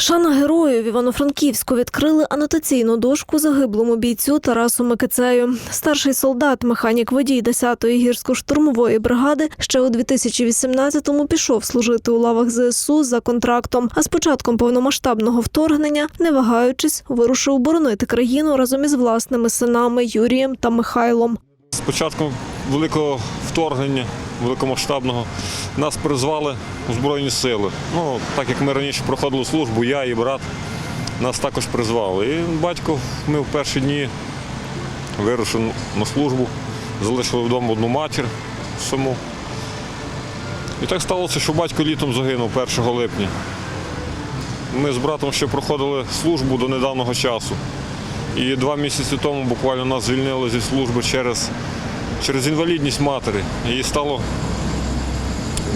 Шана герою в Івано-Франківську відкрили анотаційну дошку загиблому бійцю Тарасу Микицею. Старший солдат, механік водій 10-ї гірсько-штурмової бригади, ще у 2018-му пішов служити у лавах ЗСУ за контрактом. А з початком повномасштабного вторгнення, не вагаючись, вирушив боронити країну разом із власними синами Юрієм та Михайлом. З початком великого вторгнення, великомасштабного, нас призвали у Збройні сили. Ну, так як ми раніше проходили службу, я і брат нас також призвали. І батько, ми в перші дні вирушили на службу, залишили вдома одну матір саму. І так сталося, що батько літом загинув 1 липня. Ми з братом ще проходили службу до недавнього часу. І два місяці тому буквально нас звільнили зі служби через, через інвалідність матері. Їй стало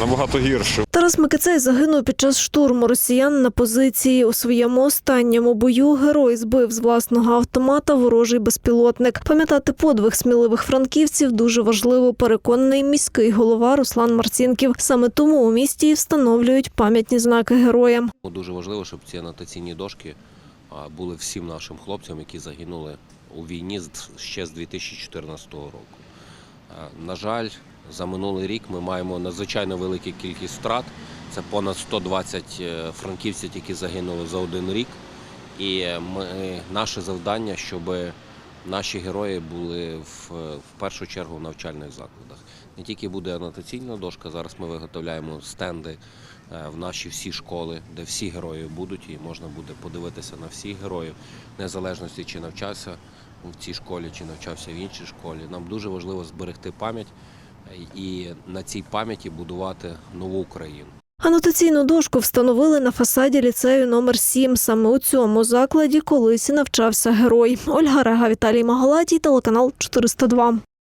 набагато гірше. Тарас Микицей загинув під час штурму росіян на позиції. У своєму останньому бою герой збив з власного автомата ворожий безпілотник. Пам'ятати подвиг сміливих франківців дуже важливо. Переконаний міський голова Руслан Марцінків. Саме тому у місті і встановлюють пам'ятні знаки героям. Дуже важливо, щоб ці анотаційні дошки були всім нашим хлопцям, які загинули у війні з- ще з 2014 року. А, На жаль, за минулий рік ми маємо надзвичайно велику кількість втрат. Це понад 120 е, франківців, які загинули за один рік. І ми, наше завдання, щоб наші герої були в, в першу чергу в навчальних закладах. Не тільки буде анотаційна дошка, зараз ми виготовляємо стенди е, в наші всі школи, де всі герої будуть, і можна буде подивитися на всіх героїв, незалежності чи навчався в цій школі, чи навчався в іншій школі. Нам дуже важливо зберегти пам'ять е, і на цій пам'яті будувати нову Україну. Анотаційну дошку встановили на фасаді ліцею номер 7 Саме у цьому закладі колись навчався герой. Ольга Рега, Віталій Магалатій, телеканал 402.